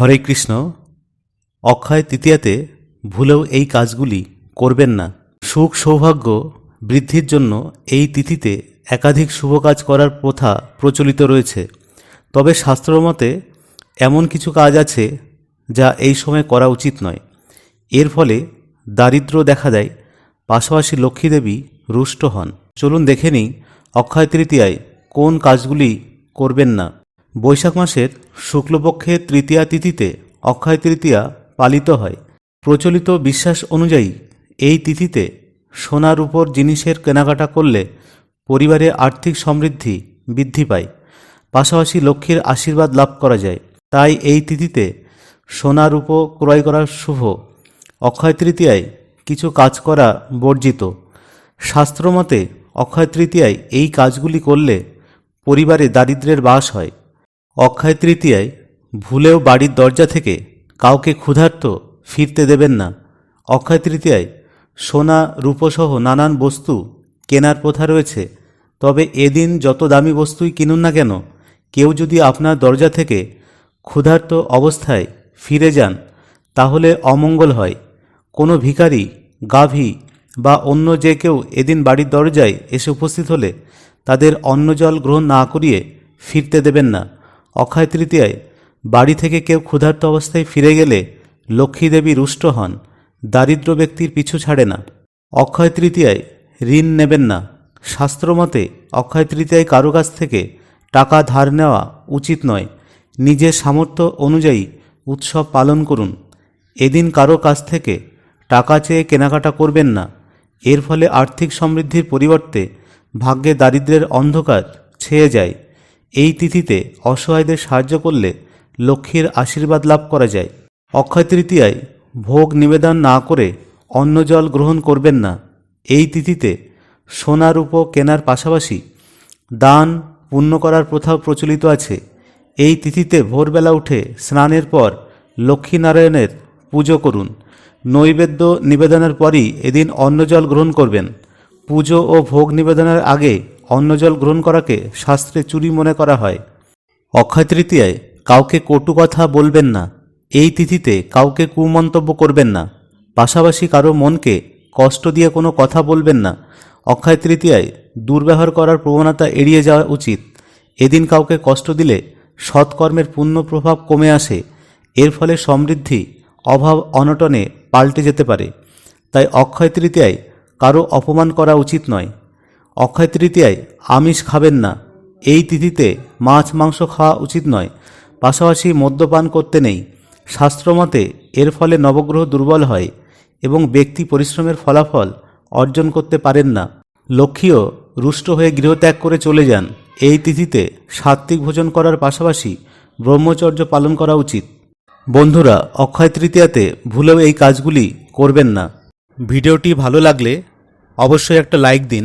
হরে কৃষ্ণ, অক্ষয় তৃতীয়াতে ভুলেও এই কাজগুলি করবেন না। সুখ সৌভাগ্য বৃদ্ধির জন্য এই তিথিতে একাধিক শুভ কাজ করার প্রথা প্রচলিত রয়েছে। তবে শাস্ত্রমতে এমন কিছু কাজ আছে যা এই সময় করা উচিত নয়। এর ফলে দারিদ্র দেখা দেয়, পাশাপাশি লক্ষ্মীদেবী রুষ্ট হন। চলুন দেখে নিই অক্ষয় তৃতীয়ায় কোন কাজগুলি করবেন না। বৈশাখ মাসের শুক্লপক্ষের তৃতীয়া তিথিতে অক্ষয় তৃতীয়া পালিত হয়। প্রচলিত বিশ্বাস অনুযায়ী এই তিথিতে সোনার উপর জিনিসের কেনাকাটা করলে পরিবারে আর্থিক সমৃদ্ধি বৃদ্ধি পায়। পাশাপাশি লক্ষ্মীর আশীর্বাদ লাভ করা যায়। তাই এই তিথিতে সোনার উপ ক্রয় করা শুভ। অক্ষয় তৃতীয়ায় কিছু কাজ করা বর্জিত। শাস্ত্রমতে অক্ষয় তৃতীয়ায় এই কাজগুলি করলে পরিবারে দারিদ্র্যের বাস হয়। অক্ষয় তৃতীয়ায় ভুলেও বাড়ির দরজা থেকে কাউকে ক্ষুধার্ত ফিরতে দেবেন না। অক্ষয় তৃতীয়ায় সোনা, রূপসহ নানান বস্তু কেনার প্রথা রয়েছে। তবে এদিন যত দামি বস্তুই কিনুন না কেন, কেউ যদি আপনার দরজা থেকে ক্ষুধার্ত অবস্থায় ফিরে যান, তাহলে অমঙ্গল হয়। কোনো ভিখারি, গাভী বা অন্য যে কেউ এদিন বাড়ির দরজায় এসে উপস্থিত হলে তাদের অন্ন জল গ্রহণ না করিয়ে ফিরতে দেবেন না। অক্ষয় তৃতীয়ায়, বাড়ি থেকে কেউ ক্ষুধার্ত অবস্থায় ফিরে গেলে লক্ষ্মীদেবী রুষ্ট হন, দারিদ্র ব্যক্তির পিছু ছাড়ে না। অক্ষয় তৃতীয়ায়, ঋণ নেবেন না। শাস্ত্রমতে, অক্ষয় তৃতীয়ায় কারও কাছ থেকে টাকা ধার নেওয়া উচিত নয়। নিজের সামর্থ্য অনুযায়ী উৎসব পালন করুন। এদিন কারও কাছ থেকে টাকা চেয়ে কেনাকাটা করবেন না। এর ফলে আর্থিক সমৃদ্ধির পরিবর্তে ভাগ্যে দারিদ্র্যের অন্ধকার ছেয়ে যায়। এই তিথিতে অসহায়দের সাহায্য করলে লক্ষ্মীর আশীর্বাদ লাভ করা যায়। অক্ষয় তৃতীয়ায় ভোগ নিবেদন না করে অন্ন জল গ্রহণ করবেন না। এই তিথিতে সোনার উপ কেনার পাশাপাশি দান, পুণ্য করার প্রথাও প্রচলিত আছে। এই তিথিতে ভোরবেলা উঠে স্নানের পর লক্ষ্মীনারায়ণের পুজো করুন। নৈবেদ্য নিবেদনের পরই এদিন অন্ন জল গ্রহণ করবেন। পুজো ও ভোগ নিবেদনের আগে অন্নজল গ্রহণ করাকে শাস্ত্রে চুরি মনে করা হয়। অক্ষয় তৃতীয়ায়, কাউকে কটু কথা বলবেন না। এই তিথিতে কাউকে কুমন্তব্য করবেন না। পাশাপাশি কারও মনকে কষ্ট দিয়ে কোনো কথা বলবেন না। অক্ষয় তৃতীয়ায়, দুর্ব্যবহার করার প্রবণতা এড়িয়ে যাওয়া উচিত। এদিন কাউকে কষ্ট দিলে সৎকর্মের পূর্ণ প্রভাব কমে আসে। এর ফলে সমৃদ্ধি, অভাব, অনটনে পাল্টে যেতে পারে। তাই অক্ষয় তৃতীয়ায়, কারও অপমান করা উচিত নয়। অক্ষয় তৃতীয়ায় আমিষ খাবেন না। এই তিথিতে মাছ, মাংস খাওয়া উচিত নয়। পাশাপাশি মদ্যপান করতে নেই। শাস্ত্রমতে এর ফলে নবগ্রহ দুর্বল হয় এবং ব্যক্তি পরিশ্রমের ফলাফল অর্জন করতে পারেন না। লক্ষ্মীও রুষ্ট হয়ে গৃহত্যাগ করে চলে যান। এই তিথিতে সাত্ত্বিক ভোজন করার পাশাপাশি ব্রহ্মচর্য পালন করা উচিত। বন্ধুরা, অক্ষয় তৃতীয়াতে ভুলেও এই কাজগুলি করবেন না। ভিডিওটি ভালো লাগলে অবশ্যই একটা লাইক দিন।